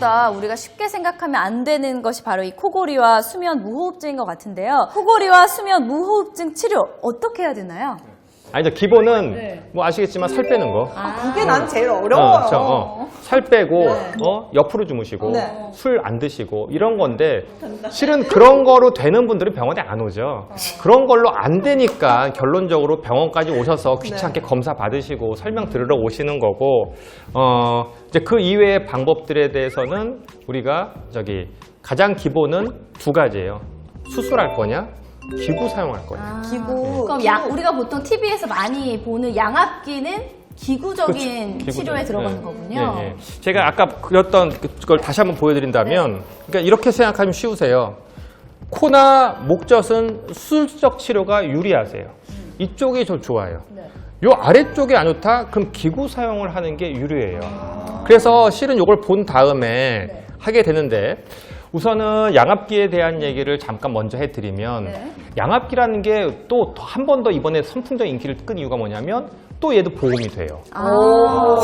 생각보다 우리가 쉽게 생각하면 안 되는 것이 바로 이 코골이와 수면 무호흡증인 것 같은데요. 코골이와 수면 무호흡증 치료 어떻게 해야 되나요? 아니, 저 기본은 네. 뭐 아시겠지만 살 빼는 거. 그게 난 제일 어려워요. 어, 저, 어. 살 빼고 어, 옆으로 주무시고 네. 술 안 드시고 이런 건데 실은 그런 거로 되는 분들은 병원에 안 오죠. 그런 걸로 안 되니까 결론적으로 병원까지 오셔서 귀찮게 검사 받으시고 설명 들으러 오시는 거고 어, 이제 그 이외의 방법들에 대해서는 우리가 저기 가장 기본은 두 가지예요. 수술할 거냐, 기구 사용할 거냐. 기구. 그럼 양, 우리가 보통 TV에서 많이 보는 양압기는 기구적인 그렇죠. 치료에 기구적인. 들어가는 네. 거군요. 네, 네. 제가 아까 그렸던 그걸 다시 한번 보여드린다면, 그러니까 이렇게 생각하면 쉬우세요. 코나 목젖은 수술적 치료가 유리하세요. 이쪽이 더 좋아요. 요 아래쪽이 안 좋다? 그럼 기구 사용을 하는 게 유리해요. 그래서 실은 요걸 본 다음에 하게 되는데 우선은 양압기에 대한 얘기를 잠깐 먼저 해드리면 네. 양압기라는 게 또 한 번 더 이번에 선풍적인 인기를 끈 이유가 뭐냐면 또 얘도 보험이 돼요. 아.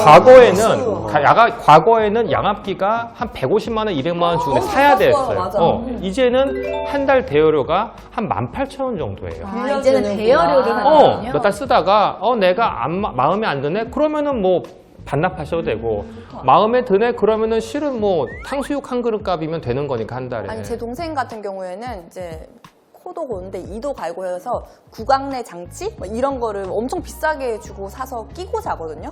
과거에는 가- 야가, 과거에는 양압기가 한 150만 원, 200만 원 주고 사야 샀어요. 됐어요. 맞아. 어, 이제는 한 달 대여료가 한 18,000원 정도예요. 아, 이제는. 대여료를 어. 몇 달 쓰다가 어 내가 안 마- 마음에 안 드네. 그러면은 뭐 반납하셔도 되고 마음에 드네 그러면은 실은 뭐 탕수육 한 그릇 값이면 되는 거니까 한 달에. 아니 제 동생 같은 경우에는 이제 코도 고는데 이도 갈고 해서 구강내 장치 뭐 이런 거를 엄청 비싸게 주고 사서 끼고 자거든요.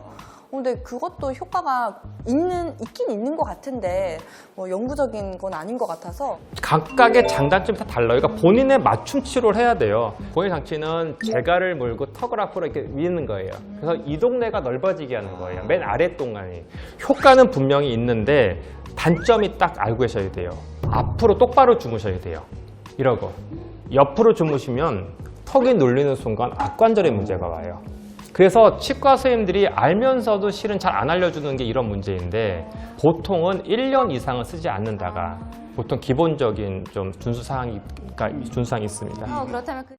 근데 그것도 효과가 있는 있긴 있는 것 같은데 뭐 영구적인 건 아닌 것 같아서 각각의 장단점이 다 달라요. 그러니까 본인의 맞춤 치료를 해야 돼요. 고해 장치는 재갈을 물고 턱을 앞으로 이렇게 미는 거예요. 그래서 이 동네가 넓어지게 하는 거예요. 맨 아래 동안이. 효과는 분명히 있는데 단점이 딱 알고 계셔야 돼요. 앞으로 똑바로 주무셔야 돼요. 이러고. 옆으로 주무시면 턱이 눌리는 순간 악관절에 문제가 와요. 그래서 치과 선생님들이 알면서도 실은 잘 안 알려주는 게 이런 문제인데 보통은 1년 이상은 쓰지 않는다가 보통 기본적인 좀 준수사항이, 준수사항이 있습니다. 어, 그렇다면 그...